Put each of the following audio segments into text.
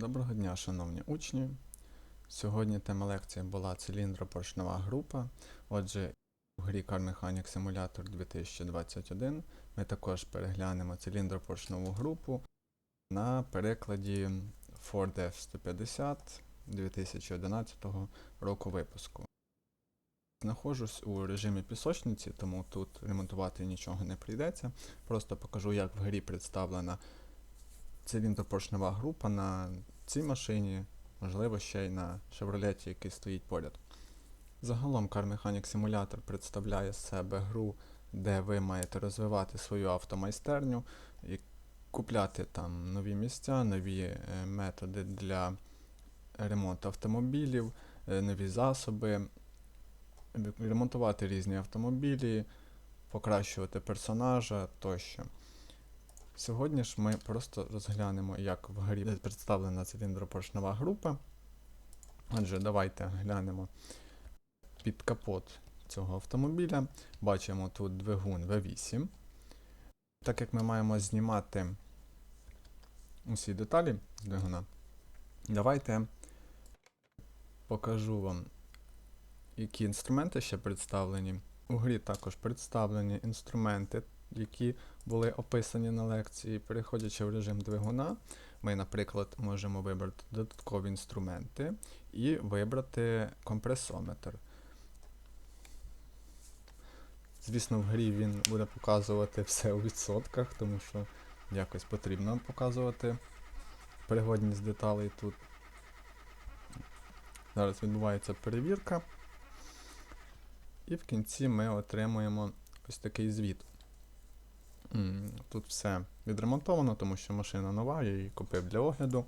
Доброго дня, шановні учні. Сьогодні тема лекції була циліндропоршнева група. Отже, у грі Car Mechanic Simulator 2021 ми також переглянемо циліндропоршневу групу на перекладі Ford F-150 2011 року випуску. Знаходжусь у режимі пісочниці, тому тут ремонтувати нічого не прийдеться. Просто покажу, як в грі представлена циліндропоршнева група на цій машині, можливо, ще й на Chevrolet, який стоїть поряд. Загалом Car Mechanic Simulator представляє себе гру, де ви маєте розвивати свою автомайстерню і купляти там нові місця, нові е, методи для ремонту автомобілів, е, нові засоби, ремонтувати різні автомобілі, покращувати персонажа тощо. Сьогодні ж ми просто розглянемо, як в грі представлена циліндропоршнева група. Отже, давайте глянемо під капот цього автомобіля. Бачимо тут двигун V8. Так як ми маємо знімати усі деталі з двигуна, давайте покажу вам, які інструменти ще представлені. У грі також представлені інструменти, які були описані на лекції. Переходячи в режим двигуна, ми, наприклад, можемо вибрати додаткові інструменти і вибрати компресометр. Звісно, в грі він буде показувати все у відсотках, тому що якось потрібно показувати пригодність деталей тут. Зараз відбувається перевірка. І в кінці ми отримуємо ось такий звіт. Тут все відремонтовано, тому що машина нова, я її купив для огляду.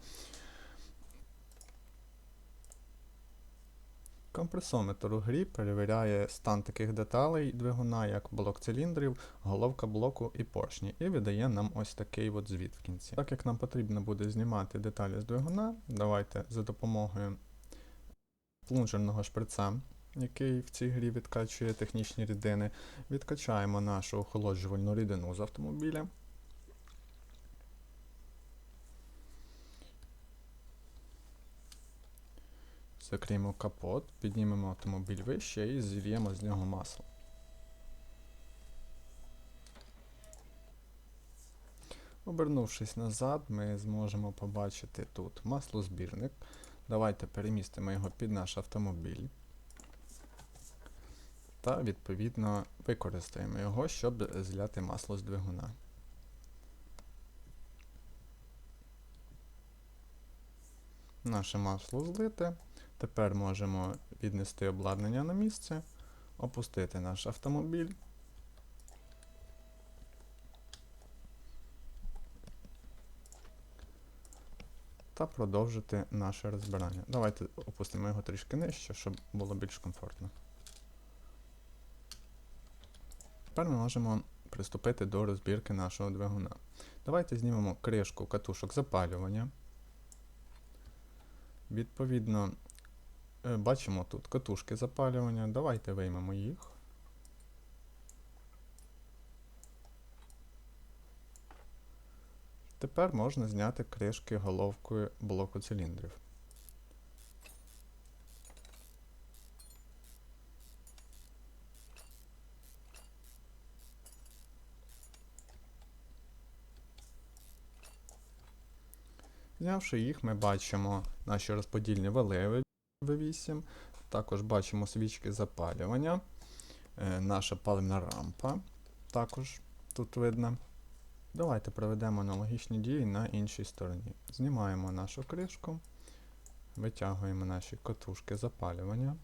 Компресометр у грі перевіряє стан таких деталей двигуна, як блок циліндрів, головка блоку і поршні, і видає нам ось такий от звіт в кінці. Так як нам потрібно буде знімати деталі з двигуна, давайте за допомогою плунжерного шприца, який в цій грі відкачує технічні рідини, відкачаємо нашу охолоджувальну рідину з автомобіля. Закриємо капот, піднімемо автомобіль вище і зільємо з нього масло. Обернувшись назад, ми зможемо побачити тут маслозбірник. Давайте перемістимо його під наш автомобіль. Та, відповідно, використаємо його, щоб зляти масло з двигуна. Наше масло злите. Тепер можемо віднести обладнання на місце, опустити наш автомобіль. Та продовжити наше розбирання. Давайте опустимо його трішки нижче, щоб було більш комфортно. Тепер ми можемо приступити до розбірки нашого двигуна. Давайте знімемо кришку катушок запалювання. Відповідно, е, бачимо тут катушки запалювання. Давайте виймемо їх. Тепер можна зняти кришки головкою блоку циліндрів. Знявши їх, ми бачимо наші розподільні вали V8, також бачимо свічки запалювання, е, наша паливна рампа також тут видно. Давайте проведемо аналогічні дії на іншій стороні. Знімаємо нашу кришку, витягуємо наші катушки запалювання.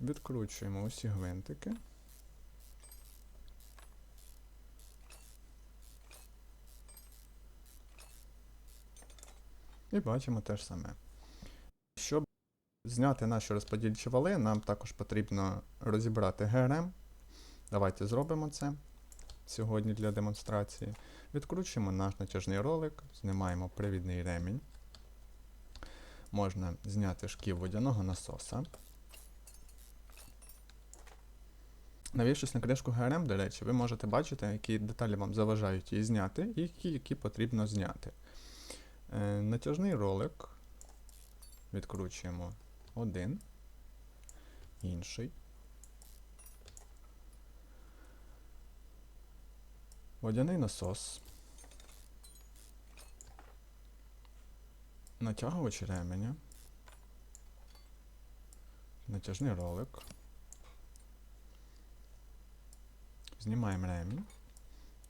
Відкручуємо усі гвинтики. І бачимо те ж саме. Щоб зняти наші розподільчі вали, нам також потрібно розібрати ГРМ. Давайте зробимо це сьогодні для демонстрації. Відкручуємо наш натяжний ролик, знімаємо привідний ремінь. Можна зняти шків водяного насоса. Навівшись на кришку GRM, до речі, ви можете бачити, які деталі вам заважають її зняти, і які, які потрібно зняти. Е, натяжний ролик. Відкручуємо один, інший. Водяний насос. Натягувач ременя. Натяжний ролик. Знімаємо ремінь.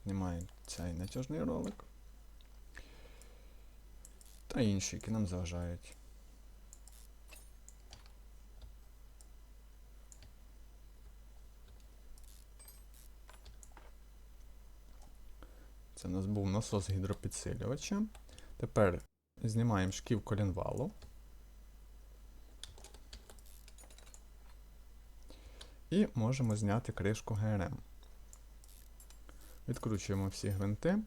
Знімаємо цей натяжний ролик. Та інші, які нам заважають. Це у нас був насос гідропідсилювача. Тепер знімаємо шків колінвалу. І можемо зняти кришку ГРМ. Відкручуємо всі гвинти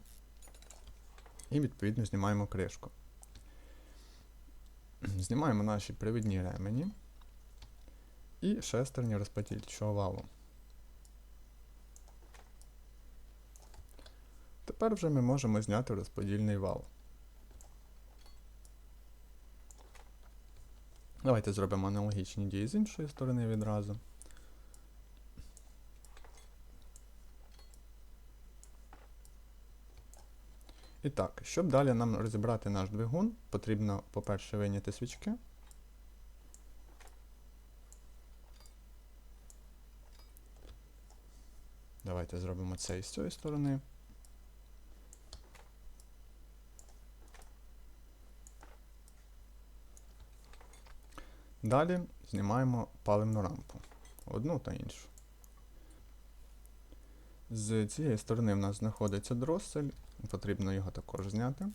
і відповідно знімаємо кришку. Знімаємо наші привідні ремені і шестерні розподільчого валу. Тепер вже ми можемо зняти розподільний вал. Давайте зробимо аналогічні дії з іншої сторони відразу. І так, щоб далі нам розібрати наш двигун, потрібно, по-перше, вийняти свічки. Давайте зробимо це і з цієї сторони. Далі знімаємо паливну рампу. Одну та іншу. З цієї сторони в нас знаходиться дроссель, потрібно його також зняти.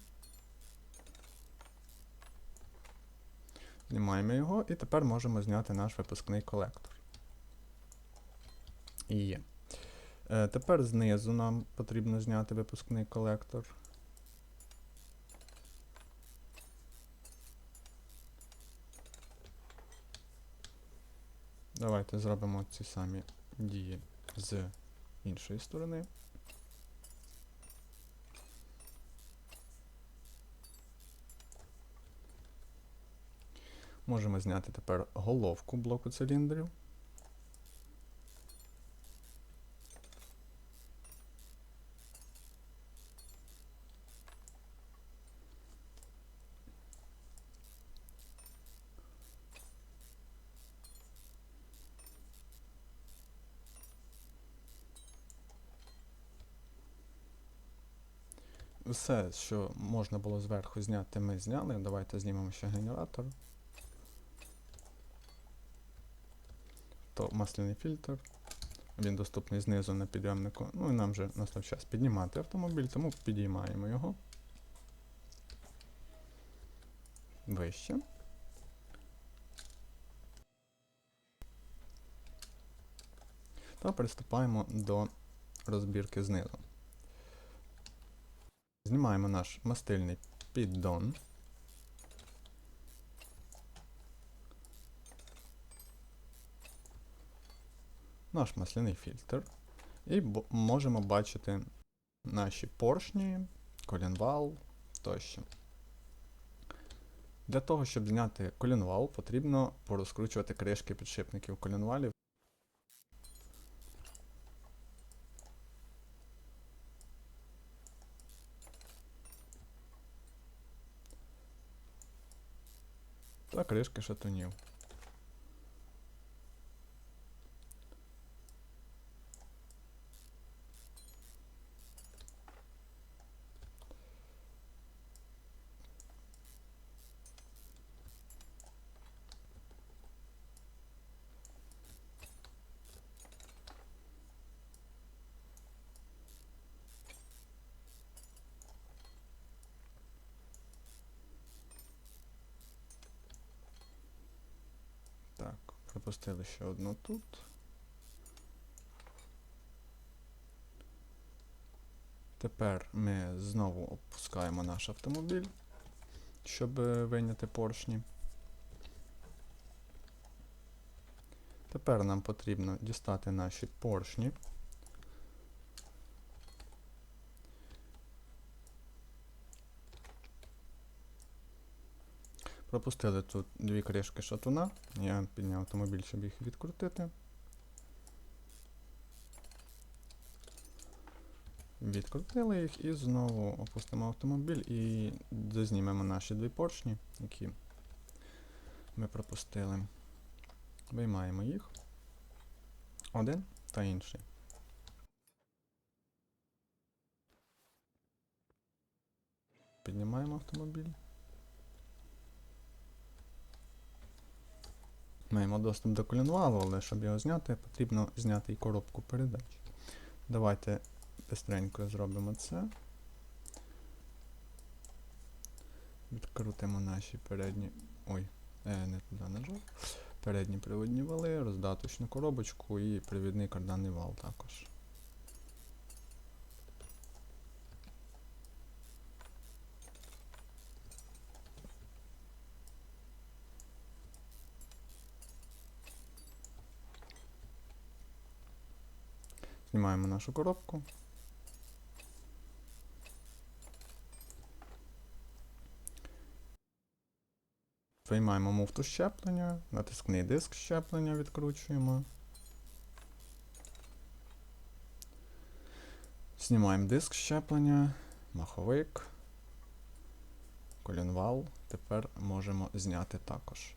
Знімаємо його і тепер можемо зняти наш випускний колектор. І є. Е, тепер знизу нам потрібно зняти випускний колектор. Давайте зробимо ці самі дії з іншої сторони. Можемо зняти тепер головку блоку циліндрів. Все, що можна було зверху зняти, ми зняли. Давайте знімемо ще генератор. То масляний фільтр. Він доступний знизу на підйомнику. Ну і нам вже настав час піднімати автомобіль, тому підіймаємо його. Вище. Та приступаємо до розбірки знизу. Знімаємо наш мастильний піддон. Наш масляний фільтр. І можемо бачити наші поршні, колінвал тощо. Для того, щоб зняти колінвал, потрібно порозкручувати кришки підшипників колінвалів. та кришки шатунів. Так, пропустили ще одну тут. Тепер ми знову опускаємо наш автомобіль, щоб е, вийняти поршні. Тепер нам потрібно дістати наші поршні. Пропустили тут дві кришки шатуна. Я підняв автомобіль, щоб їх відкрутити. Відкрутили їх і знову опустимо автомобіль і дознімемо наші дві поршні, які ми пропустили. Виймаємо їх. Один та інший. Піднімаємо автомобіль. Маємо доступ до колінвалу, але щоб його зняти, потрібно зняти і коробку передач. Давайте бистренько зробимо це. Відкрутимо наші передні. Ой, е, не туди нажав. Передні приводні вали, роздаточну коробочку і привідний карданний вал також. Знімаємо нашу коробку. Виймаємо муфту щеплення, натискний диск щеплення відкручуємо. Знімаємо диск щеплення, маховик, колінвал. Тепер можемо зняти також.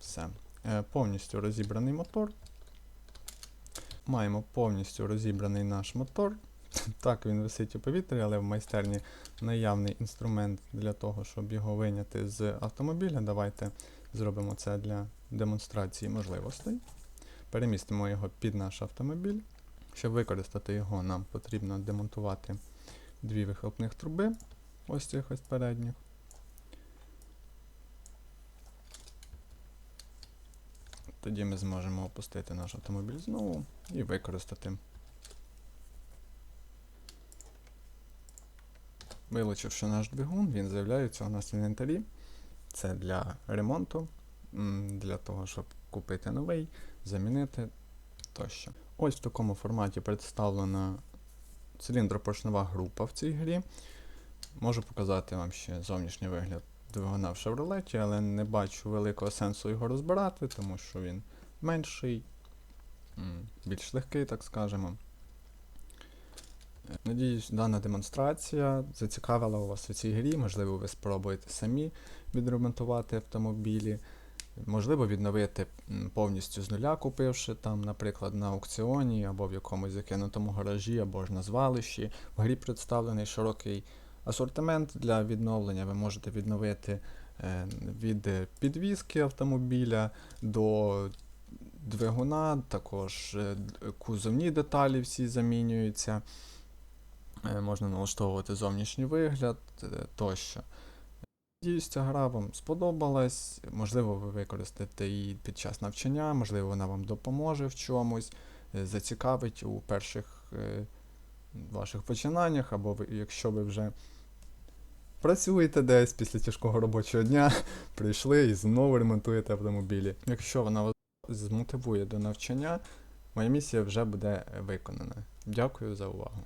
Все. Е, повністю розібраний мотор. Маємо повністю розібраний наш мотор. Так, він висить у повітрі, але в майстерні наявний інструмент для того, щоб його виняти з автомобіля. Давайте зробимо це для демонстрації можливостей. Перемістимо його під наш автомобіль. Щоб використати його, нам потрібно демонтувати дві вихлопних труби, ось цих ось передніх. Тоді ми зможемо опустити наш автомобіль знову і використати. Вилучивши наш двигун, він з'являється у нас в інвентарі. Це для ремонту, для того, щоб купити новий, замінити тощо. Ось в такому форматі представлена циліндропоршнева група в цій грі. Можу показати вам ще зовнішній вигляд двигуна в Chevrolet, але не бачу великого сенсу його розбирати, тому що він менший, більш легкий, так скажемо. Е, Надіюсь, дана демонстрація зацікавила вас у цій грі. Можливо, ви спробуєте самі відремонтувати автомобілі. Можливо, відновити повністю з нуля, купивши там, наприклад, на аукціоні або в якомусь закинутому гаражі, або ж на звалищі. В грі представлений широкий асортимент для відновлення. Ви можете відновити е, від підвіски автомобіля до двигуна, також е, кузовні деталі всі замінюються. Е, Можна налаштовувати зовнішній вигляд е, тощо. Надіюсь, ця гра вам сподобалась. Можливо, ви використаєте її під час навчання, можливо, вона вам допоможе в чомусь, е, зацікавить у перших е, ваших починаннях, або якщо ви вже працюєте десь після тяжкого робочого дня, прийшли і знову ремонтуєте автомобілі. Якщо вона вас змотивує до навчання, моя місія вже буде виконана. Дякую за увагу.